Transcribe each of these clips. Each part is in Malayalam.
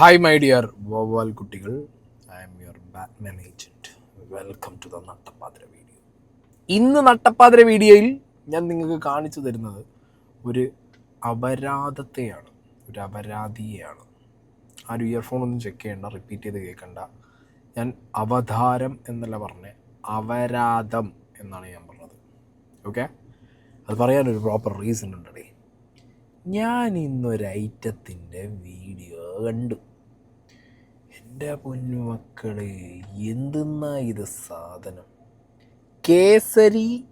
ഹായ് മൈ ഡിയർ വോവാൽ കുട്ടികൾ. I'm your Batman agent welcome to the നട്ടപ്പാതിര video ഇന്ന് നട്ടപ്പാതിര വീഡിയോയിൽ ഞാൻ നിങ്ങൾക്ക് കാണിച്ചു തരുന്നത് ഒരു അപരാധത്തെയാണ്. ഒരു അപരാധിയെയാണ്. ആരും ഇയർഫോൺ ഒന്നും ചെക്ക് ചെയ്യണ്ട റിപ്പീറ്റ് ചെയ്ത് കേൾക്കണ്ട ഞാൻ അവതാരം എന്നല്ല പറഞ്ഞത് അപരാധം എന്നാണ് ഞാൻ പറഞ്ഞത്. ഓക്കെ അത് പറയാനൊരു പ്രോപ്പർ റീസൺ ഉണ്ടടേ. ഞാൻ ഇന്നൊരു ഐറ്റത്തിന്റെ വീഡിയോ കണ്ടു. എന്റെ പൊന്നുമക്കളെ എന്തെന്നാ ഇത് സാധനം? കേസരി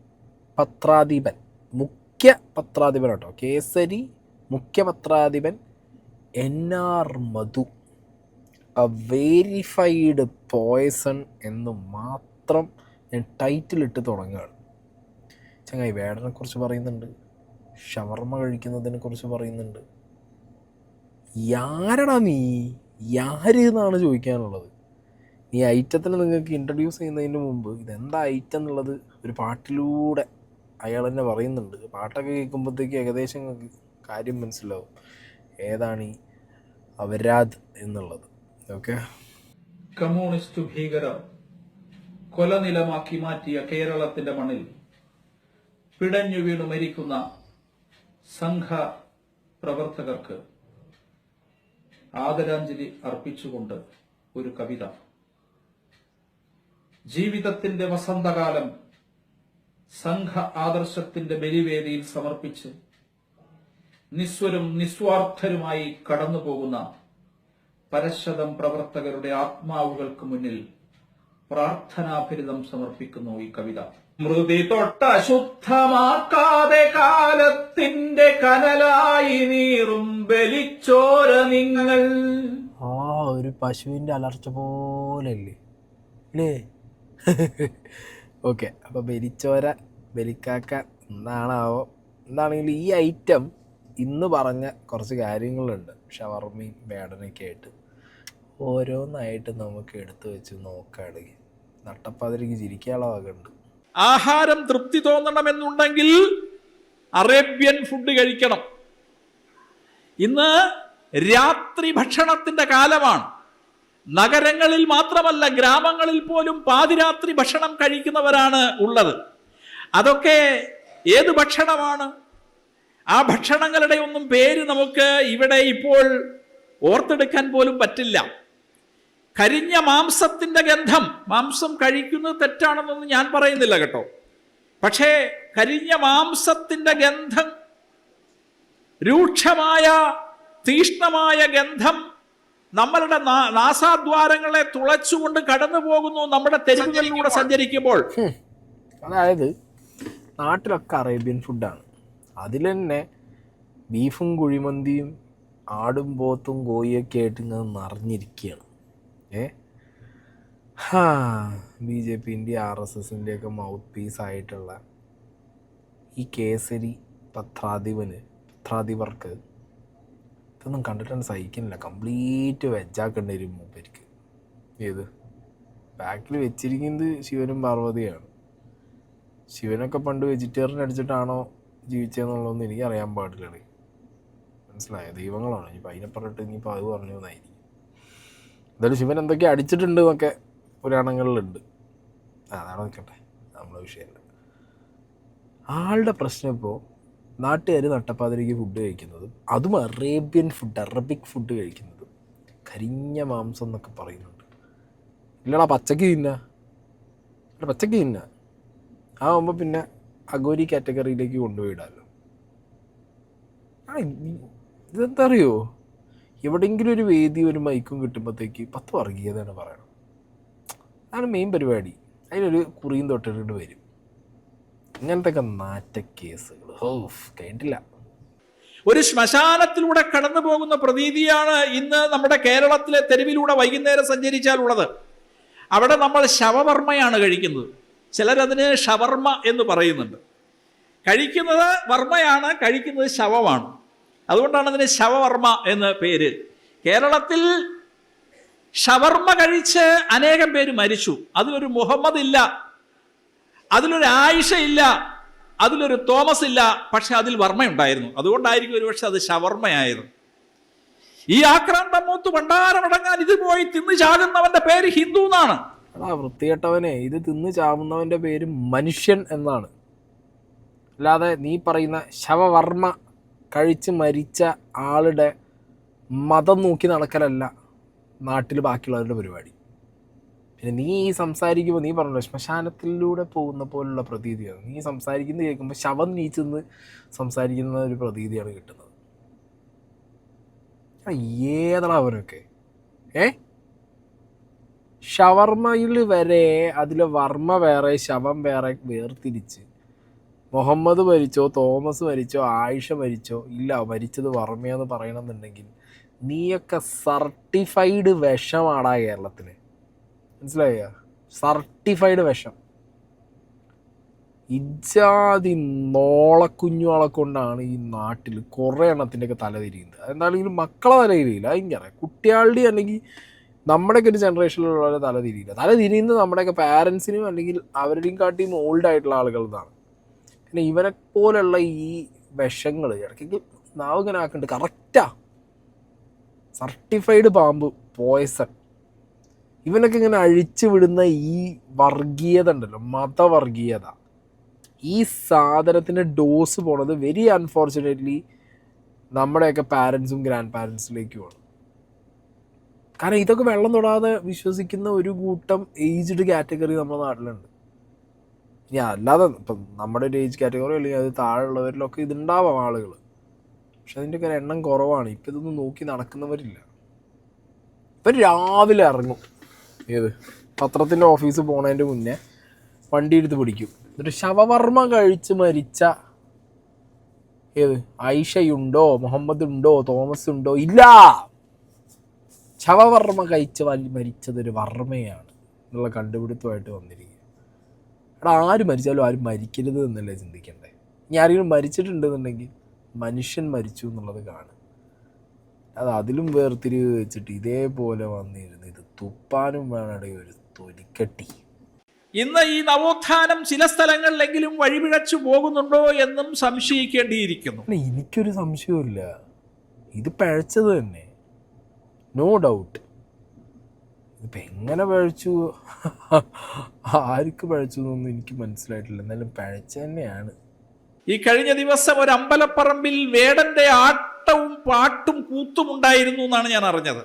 പത്രാധിപൻ മുഖ്യ പത്രാധിപൻ കേട്ടോ. കേസരി മുഖ്യ പത്രാധിപൻ N R Madhu. A verified poison എന്ന് മാത്രം ഞാൻ ടൈറ്റിലിട്ട് തുടങ്ങുകയാണ്. ചങ്ങായി വേടനെ കുറിച്ച് പറയുന്നുണ്ട്. ഷവർമ്മ കഴിക്കുന്നതിനെ കുറിച്ച് പറയുന്നുണ്ട്. യാരടാ നീ? യാര് എന്നാണ് ചോദിക്കാനുള്ളത്? ഈ ഐറ്റത്തിന് നിങ്ങൾക്ക് ഇൻട്രൊഡ്യൂസ് ചെയ്യുന്നതിന് മുമ്പ് ഇതെന്താ ഐറ്റം എന്നുള്ളത് ഒരു പാട്ടിലൂടെ അയാൾ തന്നെ പറയുന്നുണ്ട്. പാട്ടൊക്കെ കേൾക്കുമ്പോഴത്തേക്ക് ഏകദേശം കാര്യം മനസ്സിലാവും. ഏതാണ് ഈ അവരാദ് എന്നുള്ളത്? ഓക്കെ കമ്മ്യൂണിസ്റ്റ് ഭീകരർ കൊലനിലമാക്കി മാറ്റിയ കേരളത്തിന്റെ മണ്ണിൽ പിടഞ്ഞു വീണു മരിക്കുന്ന സംഘ പ്രവർത്തകർക്ക് ആദരാഞ്ജലി അർപ്പിച്ചുകൊണ്ട് ഒരു കവിത. ജീവിതത്തിന്റെ വസന്തകാലം സംഘ ആദർശത്തിന്റെ ബലിവേദിയിൽ സമർപ്പിച്ച് നിസ്വരും നിസ്വാർത്ഥരുമായി കടന്നുപോകുന്ന പരശതം പ്രവർത്തകരുടെ ആത്മാവുകൾക്ക് മുന്നിൽ പ്രാർത്ഥനാഭരിതം സമർപ്പിക്കുന്നു ഈ കവിത. മൃതി തൊട്ട ശുദ്ധമാക്കാതെ കാലത്തിന്റെ കനലായി നീറും ബലിച്ചോര നിങ്ങൾ. ആ ഒരു പശുവിന്റെ അലർച്ച പോലല്ലേ? അല്ലേ? ഓക്കെ അപ്പോൾ ബലിച്ചോര ബലിക്കാക്ക എന്താണാവോ? എന്താണെങ്കിലും ഈ ഐറ്റം ഇന്ന് പറഞ്ഞ കുറച്ച് കാര്യങ്ങളുണ്ട്. ഷവർമയും വേടനൊക്കെ ആയിട്ട്. ഓരോന്നായിട്ട് നമുക്ക് എടുത്തു വെച്ച് നോക്കുകയാണെങ്കിൽ നട്ടപ്പാതിരിക്ക് ചിരിക്കാനുള്ള വകയുണ്ട് ആഹാരം തൃപ്തി തോന്നണമെന്നുണ്ടെങ്കിൽ അറേബ്യൻ ഫുഡ് കഴിക്കണം. ഇന്ന് രാത്രി ഭക്ഷണത്തിന്റെ കാലമാണ്. നഗരങ്ങളിൽ മാത്രമല്ല ഗ്രാമങ്ങളിൽ പോലും പാതിരാത്രി ഭക്ഷണം കഴിക്കുന്നവരാണ് ഉള്ളത്. അതൊക്കെ ഏത് ഭക്ഷണമാണ്? ആ ഭക്ഷണങ്ങളുടെ ഒന്നും പേര് നമുക്ക് ഇവിടെ ഇപ്പോൾ ഓർത്തെടുക്കാൻ പോലും പറ്റില്ല. കരിഞ്ഞ മാംസത്തിന്റെ ഗന്ധം. മാംസം കഴിക്കുന്നത് തെറ്റാണെന്നൊന്നും ഞാൻ പറയുന്നില്ല കേട്ടോ. പക്ഷേ കരിഞ്ഞ മാംസത്തിന്റെ ഗന്ധം രൂക്ഷമായ തീഷ്ണമായ ഗന്ധം നമ്മളുടെ നാ- നാസാദ്വാരങ്ങളെ തുളച്ചുകൊണ്ട് കടന്നു പോകുന്നു നമ്മുടെ തെരുവുകളിലൂടെ സഞ്ചരിക്കുമ്പോൾ. അതായത് നാട്ടിലൊക്കെ അറേബ്യൻ ഫുഡാണ്. അതിൽ തന്നെ ബീഫും കുഴിമന്തിയും ആടും പോത്തും കോഴിയൊക്കെ ആയിട്ട് ഇങ്ങനെ നിറഞ്ഞിരിക്കുകയാണ്. ഏ? ഹാ ബി ജെ പിന്റെ ആർ എസ് എസിന്റെ ഒക്കെ മൗത്ത് പീസ് ആയിട്ടുള്ള ഈ കേസരി പത്രാധിപന് പത്രാധിപർക്ക് ഇതൊന്നും കണ്ടിട്ടാണ് സഹിക്കുന്നില്ല. കംപ്ലീറ്റ് വെജാക്കേണ്ടി വരും മൂപ്പരിക്ക് ഏത്? ബാക്കിൽ വെച്ചിരിക്കുന്നത് ശിവനും പാർവതിയാണ്. ശിവനൊക്കെ പണ്ട് വെജിറ്റേറിയൻ അടിച്ചിട്ടാണോ ജീവിച്ചതെന്നുള്ളതൊന്നും എനിക്ക് അറിയാൻ പാടില്ല മനസ്സിലായോ? ദൈവങ്ങളാണ്. ഇനിയിപ്പോൾ അതിനെ പറഞ്ഞിട്ട് ഇനിയിപ്പോൾ അത് പറഞ്ഞു എന്നായിരിക്കും. എന്തായാലും ശിവൻ എന്തൊക്കെ അടിച്ചിട്ടുണ്ട് എന്നൊക്കെ പുരാണങ്ങളിലുണ്ട്. അതാണ് നിൽക്കട്ടെ നമ്മളെ വിഷയമല്ല ആളുടെ പ്രശ്നം ഇപ്പോൾ നാട്ടുകാർ നട്ടപ്പാതിരിക്ക് ഫുഡ് കഴിക്കുന്നതും അതും അറേബ്യൻ ഫുഡ് അറബിക് ഫുഡ് കഴിക്കുന്നതും കരിഞ്ഞ മാംസം എന്നൊക്കെ പറയുന്നുണ്ട്. ഇല്ലടാ പച്ചക്ക് തിന്ന. പച്ചക്ക് തിന്ന. ആകുമ്പോൾ പിന്നെ അഗോരി കാറ്റഗറിയിലേക്ക് കൊണ്ടുപോയിടാമല്ലോ ഇതെന്താ അറിയോ? എവിടെയെങ്കിലും ഒരു വേദി ഒരു മൈക്കും കിട്ടുമ്പോഴത്തേക്ക് പത്ത് വർഗീയതയാണ് പറയണം. അതാണ് മെയിൻ പരിപാടി. അതിനൊരു കുറിയും തൊട്ടിട്ട് വരും. ഇങ്ങനത്തെ നാറ്റ കേസുകൾ ഓഫ് കേട്ടില്ല. ഒരു ശ്മശാനത്തിലൂടെ കടന്നു പോകുന്ന പ്രതീതിയാണ് ഇന്ന് നമ്മുടെ കേരളത്തിലെ തെരുവിലൂടെ വൈകുന്നേരം സഞ്ചരിച്ചാലുള്ളത്. അവിടെ നമ്മൾ ശവവർമ്മയാണ് കഴിക്കുന്നത്. ചിലരതിന് ഷവർമ്മ എന്ന് പറയുന്നുണ്ട്. കഴിക്കുന്നത് വർമ്മയാണ് കഴിക്കുന്നത് ശവമാണ്. അതുകൊണ്ടാണ് അതിന് ശവവർമ്മ എന്ന് പേര്. കേരളത്തിൽ ഷവർമ്മ കഴിച്ച് അനേകം പേര് മരിച്ചു. അതിലൊരു മുഹമ്മദ് ഇല്ല അതിലൊരു ആയിഷ ഇല്ല അതിലൊരു തോമസ് ഇല്ല പക്ഷെ അതിൽ വർമ്മയുണ്ടായിരുന്നു. അതുകൊണ്ടായിരിക്കും ഒരുപക്ഷെ അത് ഷവർമ്മയായത് ഈ ആക്രാന്തം മൂത്ത് ഭണ്ഡാരമടങ്ങാൻ ഇത് പോയി തിന്നു ചാകുന്നവന്റെ പേര് ഹിന്ദു എന്നാണ്. എടാ വൃത്തികെട്ടവനെ ഇത് തിന്നു ചാവുന്നവന്റെ പേര് മനുഷ്യൻ എന്നാണ്. അല്ലാതെ നീ പറയുന്ന ശവവർമ്മ കഴിച്ച് മരിച്ച ആളുടെ മതം നോക്കി നടക്കലല്ല നാട്ടിൽ ബാക്കിയുള്ളവരുടെ പരിപാടി. പിന്നെ നീ ഈ സംസാരിക്കുമ്പോൾ നീ പറഞ്ഞല്ലോ ശ്മശാനത്തിലൂടെ പോകുന്ന പോലുള്ള പ്രതീതിയാണ്. നീ സംസാരിക്കുന്നത് കേൾക്കുമ്പോൾ ശവം നീച്ചെന്ന് സംസാരിക്കുന്ന ഒരു പ്രതീതിയാണ് കിട്ടുന്നത്. എടാ, അവരൊക്കെ? ഏ? ഷവർമയിൽ വരെ അതിലെ വർമ്മ വേറെ ശവം വേറെ വേർതിരിച്ച് മുഹമ്മദ് മരിച്ചോ തോമസ് മരിച്ചോ ആയിഷ മരിച്ചോ ഇല്ല മരിച്ചത് വർമ്മയെന്ന് പറയണമെന്നുണ്ടെങ്കിൽ നീയൊക്കെ സർട്ടിഫൈഡ് വിഷമാടാ കേരളത്തിൽ മനസ്സിലായ? സർട്ടിഫൈഡ് വിഷം. ഇജാതി നോളക്കുഞ്ഞുകളെ കൊണ്ടാണ് ഈ നാട്ടിൽ കുറേ എണ്ണത്തിന്റെയൊക്കെ തല തിരിയുന്നത്. എന്താണെങ്കിലും മക്കളെ തല തിരിയില്ല എനിക്കറിയാം കുട്ടികളുടെ അല്ലെങ്കിൽ നമ്മുടെയൊക്കെ ഒരു ജനറേഷനിലുള്ളവരെ തല തിരിയില്ല. തല തിരിയുന്നത് നമ്മുടെയൊക്കെ പാരൻസിനും അല്ലെങ്കിൽ അവരുടെയും കാട്ടിയും ഓൾഡ് ആയിട്ടുള്ള ആളുകളതാണ് പിന്നെ ഇവനെ പോലുള്ള ഈ വിഷങ്ങൾ ഇടയ്ക്ക് നാവ് ഇങ്ങനെ ആക്കുന്നുണ്ട് കറക്റ്റാ സർട്ടിഫൈഡ് പാമ്പ് പോയസൺ ഇവനൊക്കെ ഇങ്ങനെ അഴിച്ചു വിടുന്ന ഈ വർഗീയത ഉണ്ടല്ലോ മതവർഗീയത. ഈ സാധനത്തിന്റെ ഡോസ് പോണത് വെരി അൺഫോർച്ചുനേറ്റ്ലി നമ്മുടെയൊക്കെ പാരൻസും ഗ്രാൻഡ് പാരൻസിലേക്കുമാണ് കാരണം ഇതൊക്കെ വെള്ളം തൊടാതെ വിശ്വസിക്കുന്ന ഒരു കൂട്ടം ഏജ്ഡ് കാറ്റഗറി നമ്മുടെ നാട്ടിലുണ്ട്. ഇനി അല്ലാതെ ഇപ്പം നമ്മുടെ ഒരു ഏജ് കാറ്റഗറി അല്ലെങ്കിൽ അത് താഴെയുള്ളവരിലൊക്കെ ഇതുണ്ടാവാം ആളുകൾ പക്ഷെ അതിന്റെയൊക്കെ ഒരു എണ്ണം കുറവാണ്. ഇപ്പം ഇതൊന്നും നോക്കി നടക്കുന്നവരില്ല. ഇപ്പം രാവിലെ ഇറങ്ങും. ഏത്? പത്രത്തിന്റെ ഓഫീസ് പോണതിന്റെ മുന്നേ വണ്ടി എടുത്ത് പിടിക്കും. എന്നിട്ട് ശവവർമ്മ കഴിച്ച് മരിച്ച ഏത്? ഐഷയുണ്ടോ മുഹമ്മദ് ഉണ്ടോ തോമസ് ഉണ്ടോ ഇല്ല! ശവവർമ്മ കഴിച്ച് മരിച്ചതൊരു വർമ്മയാണ് എന്നുള്ള കണ്ടുപിടുത്തമായിട്ട് വന്നിരിക്കുക എടാ ആര് മരിച്ചാലും ആരും മരിക്കരുത് എന്നല്ലേ ചിന്തിക്കണ്ടേ? ഇനി ആരെങ്കിലും മരിച്ചിട്ടുണ്ടെന്നുണ്ടെങ്കിൽ മനുഷ്യൻ മരിച്ചു എന്നുള്ളത് കാണും അത് അതിലും വേർതിരിവ് വെച്ചിട്ട് ഇതേപോലെ വന്നിരുന്ന് ഇത് തുപ്പാനും വേണടേ ഒരു തൊലിക്കട്ടി. ഇന്ന് ഈ നവോത്ഥാനം ചില സ്ഥലങ്ങളിലെങ്കിലും വഴിപിഴച്ചു പോകുന്നുണ്ടോ എന്നും സംശയിക്കേണ്ടിയിരിക്കുന്നു. എനിക്കൊരു സംശയമില്ല ഇത് പഴച്ചത് തന്നെ. നോ ഡൗട്ട് ഇതിപ്പോൾ എങ്ങനെ പഴച്ചു? ആർക്ക് പഴച്ചു എന്നൊന്നും എനിക്ക് മനസ്സിലായിട്ടില്ല. എന്നാലും പഴച്ച തന്നെയാണ്. ഈ കഴിഞ്ഞ ദിവസം ഒരു അമ്പലപ്പറമ്പിൽ വേടന്റെ ആട്ടവും പാട്ടും കൂത്തും ഉണ്ടായിരുന്നു എന്നാണ് ഞാൻ അറിഞ്ഞത്.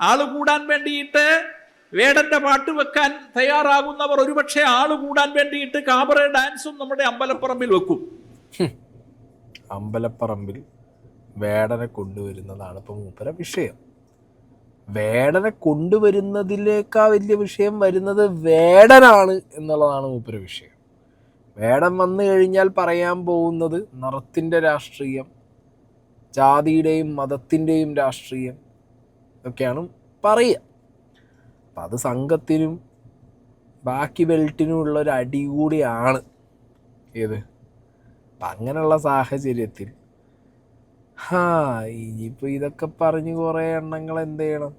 ആൾ കൂടാൻ വേണ്ടിയിട്ട് വേടന്റെ പാട്ട് വെക്കാൻ തയ്യാറാകുന്നവർ ഒരുപക്ഷെ ആൾ കൂടാൻ വേണ്ടിയിട്ട് കാബറ ഡാൻസും നമ്മുടെ അമ്പലപ്പറമ്പിൽ വെക്കും. അമ്പലപ്പറമ്പിൽ വേടനെ കൊണ്ടുവരുന്നതാണ് ഇപ്പം മൂപ്പര വിഷയം. വേടനെ കൊണ്ടുവരുന്നതിലേക്കാ വലിയ വിഷയം വരുന്നത് വേടനാണ് എന്നുള്ളതാണ് മൂപ്പര വിഷയം. വേടം വന്നു കഴിഞ്ഞാൽ പറയാൻ പോകുന്നത് നിറത്തിന്റെ രാഷ്ട്രീയം ജാതിയുടെയും മതത്തിന്റെയും രാഷ്ട്രീയം ഇതൊക്കെയാണ് പറയുക. അപ്പം അത് സംഘത്തിനും ബാക്കി ബെൽറ്റിനും ഉള്ള ഒരു അടി കൂടിയാണ്. ഏത്? അപ്പം അങ്ങനെയുള്ള സാഹചര്യത്തിൽ ഹാ ഇനിയിപ്പോൾ ഇതൊക്കെ പറഞ്ഞ് കുറേ എണ്ണങ്ങൾ എന്ത് ചെയ്യണം?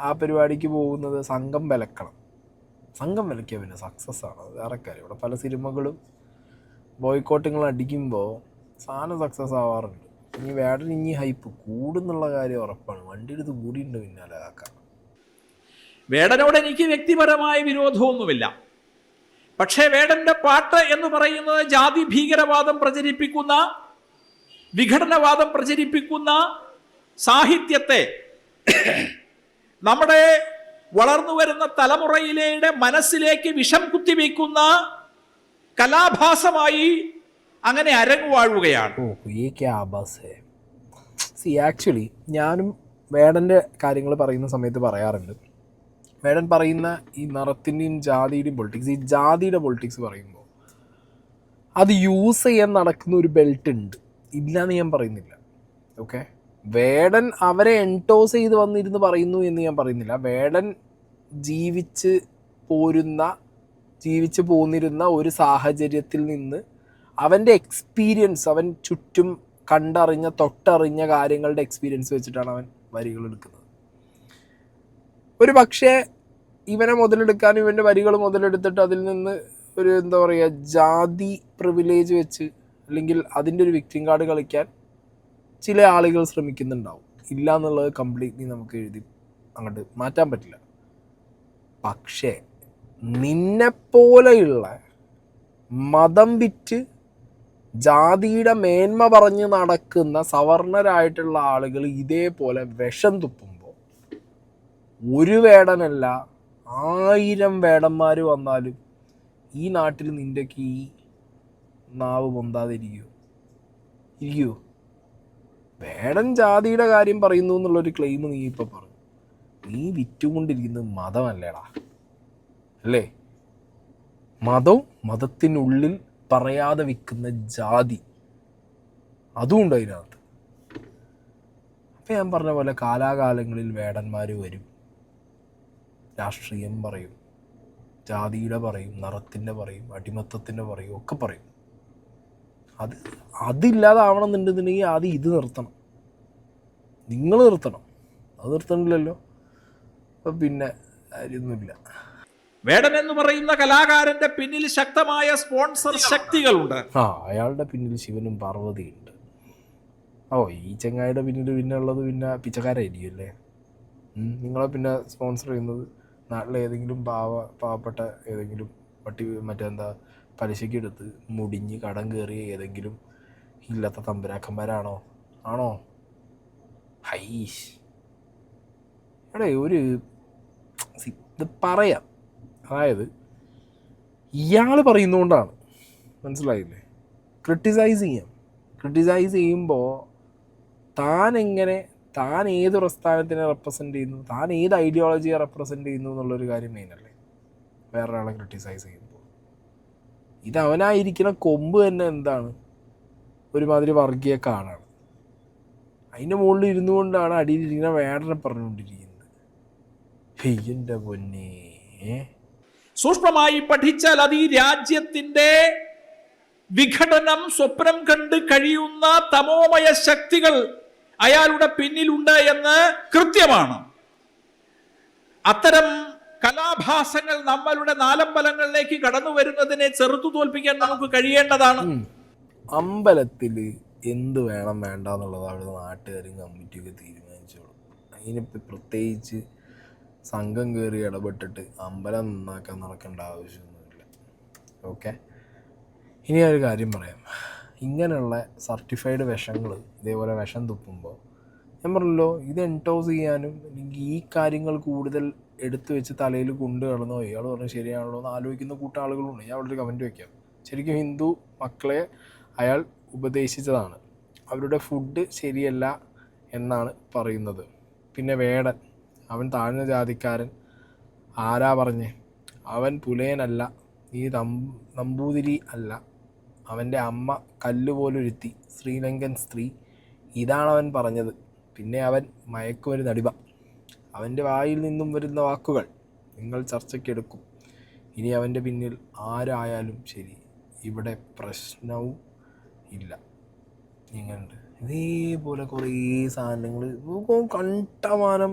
ആ പരിപാടിക്ക് പോകുന്നത് സംഘം വിലക്കണം. സംഘം വിലക്കിയ പിന്നെ സക്സസ് ആണ്. അത് വേറെ കാര്യം. ഇവിടെ പല സിനിമകളും ബോയ്ക്കോട്ടുകൾ അടിക്കുമ്പോൾ സാധനം സക്സസ് ആവാറുണ്ട്. ഇനി വേടൻ ഇനി ഹൈപ്പ് കൂടുന്നുള്ള കാര്യം ഉറപ്പാണ്. വണ്ടി എടുത്ത് കൂടിയിട്ടുണ്ട് പിന്നാലെ ആക്കാം വേടനോട് എനിക്ക് വ്യക്തിപരമായ വിരോധമൊന്നുമില്ല. പക്ഷേ വേടന്റെ പാട്ട് എന്ന് പറയുന്നത് ജാതി ഭീകരവാദം പ്രചരിപ്പിക്കുന്ന വിഘടനവാദം പ്രചരിപ്പിക്കുന്ന സാഹിത്യത്തെ നമ്മുടെ വളർന്നു വരുന്ന തലമുറയിലെ മനസ്സിലേക്ക് വിഷം കുത്തിവെക്കുന്ന കലാഭാസമായി അങ്ങനെ അരങ്ങുവാഴുകയാണ്. സി ആക്ച്വലി ഞാനും വേടന്റെ കാര്യങ്ങൾ പറയുന്ന സമയത്ത് പറയാറുണ്ട്. വേടൻ പറയുന്ന ഈ നിറത്തിന്റെയും ജാതിയുടെയും പൊളിറ്റിക്സ് ഈ ജാതിയുടെ പൊളിറ്റിക്സ് പറയുമ്പോൾ അത് യൂസ് ചെയ്യാൻ നടക്കുന്ന ഒരു ബെൽറ്റ് ഉണ്ട്. ഇല്ലയെന്ന് ഞാൻ പറയുന്നില്ല. ഓക്കെ വേടൻ അവരെ എൻടോസ് ചെയ്ത് വന്നിരുന്ന് പറയുന്നു എന്ന് ഞാൻ പറയുന്നില്ല. വേടൻ ജീവിച്ച് പോരുന്ന ജീവിച്ച് പോന്നിരുന്ന ഒരു സാഹചര്യത്തിൽ നിന്ന് അവന്റെ എക്സ്പീരിയൻസ് അവൻ ചുറ്റും കണ്ടറിഞ്ഞ തൊട്ടറിഞ്ഞ കാര്യങ്ങളുടെ എക്സ്പീരിയൻസ് വെച്ചിട്ടാണ് അവൻ വരികൾ എടുക്കുന്നത്. ഒരു പക്ഷേ ഇവനെ മുതലെടുക്കാൻ ഇവന്റെ വരികൾ മുതലെടുത്തിട്ട് അതിൽ നിന്ന് ഒരു എന്താ പറയുക ജാതി പ്രിവിലേജ് വെച്ച് അല്ലെങ്കിൽ അതിന്റെ ഒരു വിക്ടിം കാർഡ് കളിക്കാൻ ചില ആളുകൾ ശ്രമിക്കുന്നുണ്ടാവും. ഇല്ല എന്നുള്ളത് കംപ്ലീറ്റ്ലി നമുക്ക് എഴുതി അങ്ങോട്ട് മാറ്റാൻ പറ്റില്ല. പക്ഷേ നിന്നെപ്പോലെയുള്ള മതം വിറ്റ് ജാതിയുടെ മേന്മ പറഞ്ഞ് നടക്കുന്ന സവർണരായിട്ടുള്ള ആളുകൾ ഇതേപോലെ വിഷം തുപ്പുമ്പോൾ ഒരു വേടനല്ല ആയിരം വേടന്മാർ വന്നാലും ഈ നാട്ടിൽ നിന്റെക്ക് ഈ നാവ് പൊന്താതെ ഇരിക്കുമോ വേടൻ ജാതിയുടെ കാര്യം പറയുന്നു എന്നുള്ളൊരു ക്ലെയിം നീ ഇപ്പം പറഞ്ഞു നീ വിറ്റുകൊണ്ടിരിക്കുന്നത് മതമല്ലേടാ. അല്ലേ? മതവും മതത്തിനുള്ളിൽ പറയാതെ വിൽക്കുന്ന ജാതി. അതുമുണ്ട് അതിനകത്ത്. അപ്പം ഞാൻ പറഞ്ഞ പോലെ കാലാകാലങ്ങളിൽ വേടന്മാർ വരും. രാഷ്ട്രീയം പറയും. ജാതിയുടെ പറയും നിറത്തിന്റെ പറയും അടിമത്തത്തിന്റെ പറയും ഒക്കെ പറയും. അത് അതില്ലാതാവണം എന്നുണ്ടെന്നുണ്ടെങ്കിൽ ആദ്യം ഇത് നിർത്തണം. നിങ്ങൾ നിർത്തണം. അത് നിർത്തണില്ലല്ലോ. അപ്പം പിന്നെ കാര്യമൊന്നുമില്ല. വേടൻ എന്ന് പറയുന്ന കലാകാരന്റെ പിന്നിൽ ശക്തമായ സ്പോൺസർ ശക്തികളുണ്ട്. ആ അയാളുടെ പിന്നിൽ ശിവനും പാർവതിയുണ്ട്. ഓ ഈ ചെങ്ങായിയുടെ പിന്നിൽ പിന്നെ ഉള്ളത് പിന്നെ പിച്ചക്കാരായിരിക്കും അല്ലേ നിങ്ങളെ പിന്നെ സ്പോൺസർ ചെയ്യുന്നത് നാട്ടിലെ ഏതെങ്കിലും പാവ പാവപ്പെട്ട ഏതെങ്കിലും പട്ടി മറ്റെന്താ പലിശയ്ക്ക് എടുത്ത് മുടിഞ്ഞ് കടം കയറിയ ഏതെങ്കിലും ഇല്ലാത്ത തമ്പുരാക്കന്മാരാണോ? ആണോ? ഹൈഷ് എടേ ഒരു ഇത് പറയാം. അതായത് ഇയാൾ പറയുന്നതുകൊണ്ടാണ് മനസ്സിലായില്ലേ? ക്രിട്ടിസൈസ് ചെയ്യാം. ക്രിട്ടിസൈസ് ചെയ്യുമ്പോൾ താൻ എങ്ങനെ താൻ ഏത് പ്രസ്ഥാനത്തിനെ റെപ്രസെന്റ് ചെയ്യുന്നു താൻ ഏത് ഐഡിയോളജിയെ റെപ്രസെന്റ് ചെയ്യുന്നു എന്നുള്ളൊരു കാര്യം മെയിനല്ലേ വേറൊരാളെ ക്രിട്ടിസൈസ് ചെയ്യുമ്പോൾ ഇത് അവനായിരിക്കുന്ന കൊമ്പ് തന്നെ എന്താണ്? ഒരുമാതിരി വർഗീയ കാണാണ് അതിന്റെ മുകളിൽ ഇരുന്നു കൊണ്ടാണ് അടിയിലിരിക്കുന്ന വേടനെ പറഞ്ഞുകൊണ്ടിരിക്കുന്നത്. പെയ്യന്റെ പൊന്നേ. സൂക്ഷ്മമായി പഠിച്ചാൽ അത് ഈ രാജ്യത്തിന്റെ വിഘടനം സ്വപ്നം കണ്ട് കഴിയുന്ന തമോമയ ശക്തികൾ അയാളുടെ പിന്നിലുണ്ട് എന്ന് കൃത്യമാണ്. അത്തരം കലാഭാസങ്ങൾ നമ്മളുടെ നാലമ്പലങ്ങളിലേക്ക് കടന്നു വരുന്നതിനെ ചെറുത്തു തോൽപ്പിക്കാൻ നമുക്ക് കഴിയേണ്ടതാണ്. അമ്പലത്തിൽ എന്ത് വേണം വേണ്ട എന്നുള്ളത് അവിടെ നാട്ടുകാരും കമ്മിറ്റിയൊക്കെ തീരുമാനിച്ചോളും അതിനിപ്പോൾ പ്രത്യേകിച്ച് സംഘം കയറി ഇടപെട്ടിട്ട് അമ്പലം നന്നാക്കാൻ നടക്കേണ്ട ആവശ്യമൊന്നുമില്ല. ഓക്കെ ഇനി ഒരു കാര്യം പറയാം. ഇങ്ങനെയുള്ള സർട്ടിഫൈഡ് വിഷങ്ങൾ ഇതേപോലെ വിഷം തുപ്പുമ്പോൾ ഞാൻ പറഞ്ഞല്ലോ ഇത് എൻടോസ് ചെയ്യാനും അല്ലെങ്കിൽ ഈ കാര്യങ്ങൾ കൂടുതൽ എടുത്തു വെച്ച് തലയിൽ കൊണ്ടു കിടന്നോ ഇയാൾ പറഞ്ഞു ശരിയാണല്ലോ എന്ന് ആലോചിക്കുന്ന കൂട്ടം ആളുകളുണ്ട്. ഞാൻ അവിടെ ഒരു കമന്റ് വയ്ക്കാം. ശരിക്കും ഹിന്ദു മക്കളെ അയാൾ ഉപദേശിച്ചതാണ്. അവരുടെ ഫുഡ് ശരിയല്ല എന്നാണ് പറയുന്നത്. പിന്നെ വേടൻ അവൻ താഴ്ന്ന ജാതിക്കാരൻ. ആരാ പറഞ്ഞേ? അവൻ പുലയനല്ല നീ നമ്പൂതിരി അല്ല. അവന്റെ അമ്മ കല്ലുപോലൊരുത്തി ശ്രീലങ്കൻ സ്ത്രീ. ഇതാണ് അവൻ പറഞ്ഞത്. പിന്നെ അവൻ മയക്കുമരുന്ന് അടിമ. അവന്റെ വായിൽ നിന്നും വരുന്ന വാക്കുകൾ നിങ്ങൾ ചർച്ചയ്ക്കെടുക്കും. ഇനി അവന്റെ പിന്നിൽ ആരായാലും ശരി ഇവിടെ പ്രശ്നവും ഇല്ല. നിങ്ങളുണ്ട്. ഇതേപോലെ കുറേ സാധനങ്ങൾ കണ്ടമാനം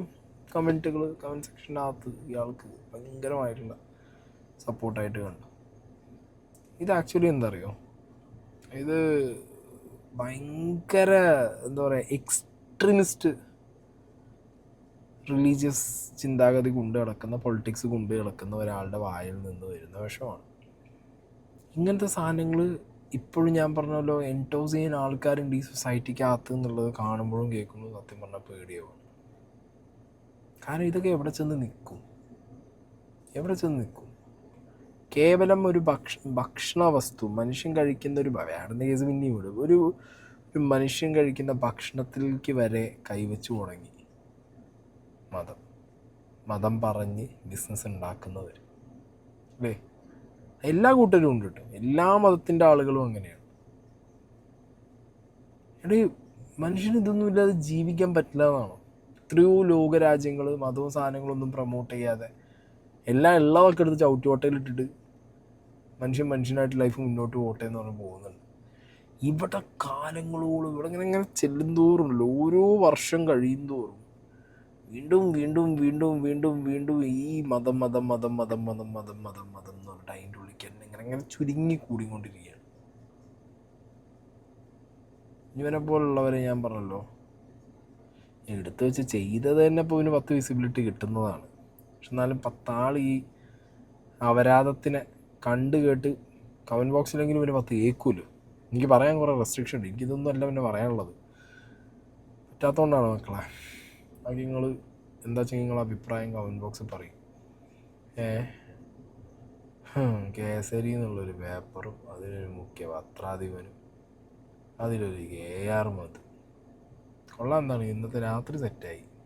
കമന്റുകൾ കമന്റ് സെക്ഷനകത്ത് ഇയാൾക്ക് ഭയങ്കരമായിട്ടുള്ള സപ്പോർട്ടായിട്ട് കണ്ടു. ഇത് ആക്ച്വലി എന്താ അറിയോ ഇത് ഭയങ്കര എന്താ പറയുക എക്സ്ട്രീമിസ്റ്റ് റിലീജിയസ് ചിന്താഗതി കൊണ്ട് കിടക്കുന്ന പൊളിറ്റിക്സ് കൊണ്ട് കിടക്കുന്ന ഒരാളുടെ വായിൽ നിന്ന് വരുന്ന വിഷമാണ്. ഇങ്ങനത്തെ സാധനങ്ങൾ ഇപ്പോഴും ഞാൻ പറഞ്ഞല്ലോ എൻടോസ് ചെയ്യുന്ന ആൾക്കാരുണ്ട് ഈ സൊസൈറ്റിക്കകത്ത് എന്നുള്ളത് കാണുമ്പോഴും കേൾക്കുമ്പോഴും സത്യം പറഞ്ഞാൽ പേടിയാവും. കാരണം ഇതൊക്കെ എവിടെ ചെന്ന് നിൽക്കും? എവിടെ ചെന്ന് നിൽക്കും? കേവലം ഒരു ഭക്ഷ ഭക്ഷണ വസ്തു മനുഷ്യൻ കഴിക്കുന്ന ഒരു വേറെ കേസ് പിന്നെയും ഒരു ഒരു മനുഷ്യൻ കഴിക്കുന്ന ഭക്ഷണത്തിലേക്ക് വരെ കൈവച്ചു തുടങ്ങി മതം. മതം പറഞ്ഞ് ബിസിനസ് ഉണ്ടാക്കുന്നവർ അല്ലേ എല്ലാ കൂട്ടരും ഉണ്ട് കേട്ടോ എല്ലാ മതത്തിന്റെ ആളുകളും അങ്ങനെയാണ്. എടീ മനുഷ്യന് ഇതൊന്നും ഇല്ലാതെ ജീവിക്കാൻ പറ്റില്ല എന്നാണോ? എത്രയോ ലോകരാജ്യങ്ങൾ മതവും സാധനങ്ങളൊന്നും പ്രൊമോട്ട് ചെയ്യാതെ എല്ലാം ഉള്ളതൊക്കെ എടുത്ത് ചവിട്ടുവട്ടയിലിട്ടിട്ട് മനുഷ്യൻ മനുഷ്യനായിട്ട് ലൈഫ് മുന്നോട്ട് പോട്ടെ എന്ന് പറഞ്ഞ് പോകുന്നുണ്ട്. ഇവിടെ കാലങ്ങളോളം ഇവിടെ ഇങ്ങനെ ഇങ്ങനെ ചെല്ലും തോറും ഓരോ വർഷം കഴിയും തോറും വീണ്ടും വീണ്ടും വീണ്ടും വീണ്ടും വീണ്ടും ഈ മതം മതം മതം മതം മതം മതം മതം മതം എന്ന് പറഞ്ഞിട്ട് അതിന്റെ ഉള്ളിൽ ഇങ്ങനെ ഇങ്ങനെ ചുരുങ്ങി കൂടിക്കൊണ്ടിരിക്കുകയാണ്. ഇവനെ പോലുള്ളവരെ ഞാൻ പറഞ്ഞല്ലോ. എടുത്തു വെച്ച് ചെയ്തത് തന്നെ ഇപ്പോൾ ഇവന് പത്ത് വിസിബിലിറ്റി കിട്ടുന്നതാണ്. പക്ഷെ എന്നാലും പത്താൾ ഈ അപരാധത്തിനെ കണ്ട് കേട്ട് കമന്റ് ബോക്സിലെങ്കിലും ഇവന് പത്ത് ഏക്കൂല്ലോ. എനിക്ക് പറയാൻ കുറേ റെസ്ട്രിക്ഷൻ ഉണ്ട്. എനിക്കിതൊന്നും അല്ല പിന്നെ പറയാനുള്ളത്. പറ്റാത്തതുകൊണ്ടാണ് മക്കളെ. ബാക്കി നിങ്ങൾ എന്താ വെച്ചാൽ നിങ്ങളെ അഭിപ്രായം കമന്റ് ബോക്സിൽ പറയും. ഏ? കേസരി എന്നുള്ളൊരു പേപ്പറും അതിലൊരു മുഖ്യ പത്രാധിപനും അതിലൊരു എ ആർ മത് കൊള്ളാം എന്താണ് ഇന്നത്തെ രാത്രി സെറ്റായി